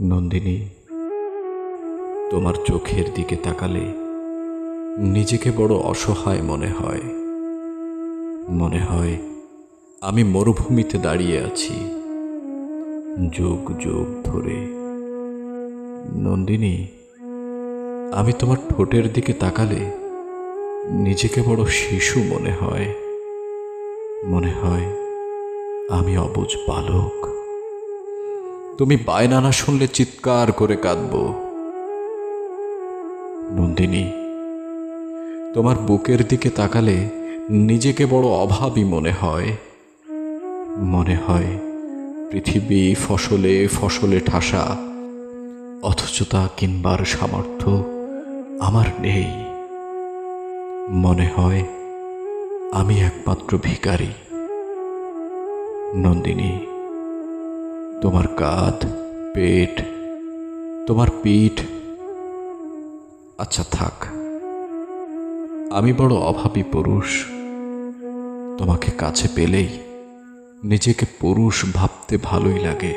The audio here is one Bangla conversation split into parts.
নন্দিনী, তোমার চোখের দিকে তাকালে নিজেকে বড় অসহায় মনে হয়। মনে হয় আমি মরুভূমিতে দাঁড়িয়ে আছি, যুগ যুগ ধরে। নন্দিনী, আমি তোমার ঠোঁটের দিকে তাকালে নিজেকে বড় শিশু মনে হয়। মনে হয় আমি অবুঝ বালক। তুমি বায়না না শুনলে চিৎকার করে কাঁদব। নন্দিনী, তোমার বুকের দিকে তাকালে নিজেকে বড় অভাবী মনে হয়। মনে হয় পৃথিবী ফসলে ফসলে ঠাসা, অথচ তা কিনবার সামর্থ্য আমার নেই। মনে হয় আমি একমাত্র ভিখারি। নন্দিনী তোমার কাঁধ, পেট, তোমার পিঠ। আচ্ছা থাক। আমি বড় অভাবী পুরুষ। তোমাকে কাছে পেলেই নিজেকে পুরুষ ভাবতে ভালোই লাগে।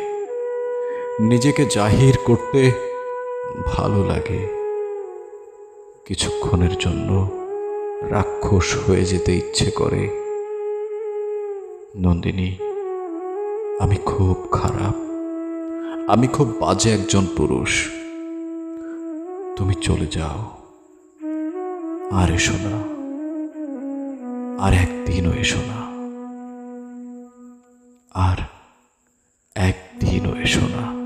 নিজেকে জাহির করতে ভালো লাগে। কিছুক্ষণের জন্য রাক্ষস হয়ে যেতে ইচ্ছে করে। নন্দিনী আমি খুব খারাপ। আমি খুব বাজে একজন পুরুষ। তুমি চলে যাও। আর এসো না। আর একদিনও এসো না। আর একদিনও এসো না।